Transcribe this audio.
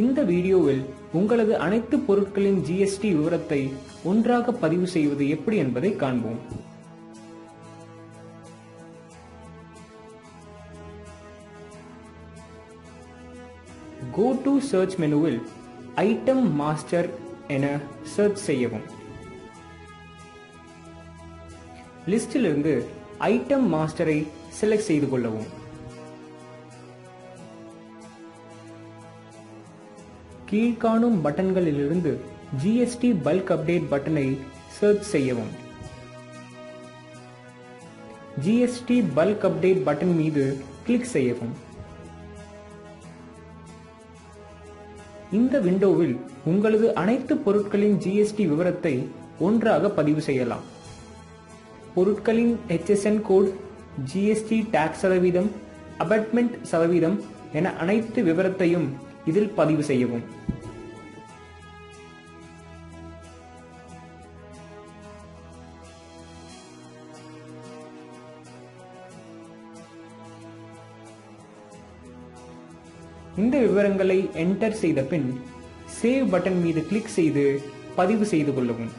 இந்த வீடியோவில் உங்களது அனைத்து பொருட்களின் ஜிஎஸ்டி விவரத்தை ஒன்றாக பதிவு செய்வது எப்படி என்பதை காண்போம். கோ டு சர்ச் மெனுவில் ஐட்டம் மாஸ்டர் என சர்ச் செய்யவும். லிஸ்டிலிருந்து ஐட்டம் மாஸ்டரை செலக்ட் செய்து கொள்ளவும். கீழ்காணும் பட்டன்களிலிருந்து ஜிஎஸ்டி பல்க் அப்டேட் பட்டனை சர்ச் செய்யவும். ஜிஎஸ்டி பல்க் அப்டேட் பட்டன் மீது கிளிக் செய்யவும். இந்த விண்டோவில் உங்களது அனைத்து பொருட்களின் ஜிஎஸ்டி விவரத்தை ஒன்றாக பதிவு செய்யலாம். பொருட்களின் ஹெச்எஸ்என் கோட் ஜிஎஸ்டி டாக்ஸ் சதவீதம் அபட்மெண்ட் சதவீதம் என அனைத்து விவரத்தையும் இதில் பதிவு செய்யவும். இந்த விவரங்களை என்டர் செய்த பின் சேவ் பட்டன் மீது கிளிக் செய்து பதிவு செய்து கொள்ளவும்.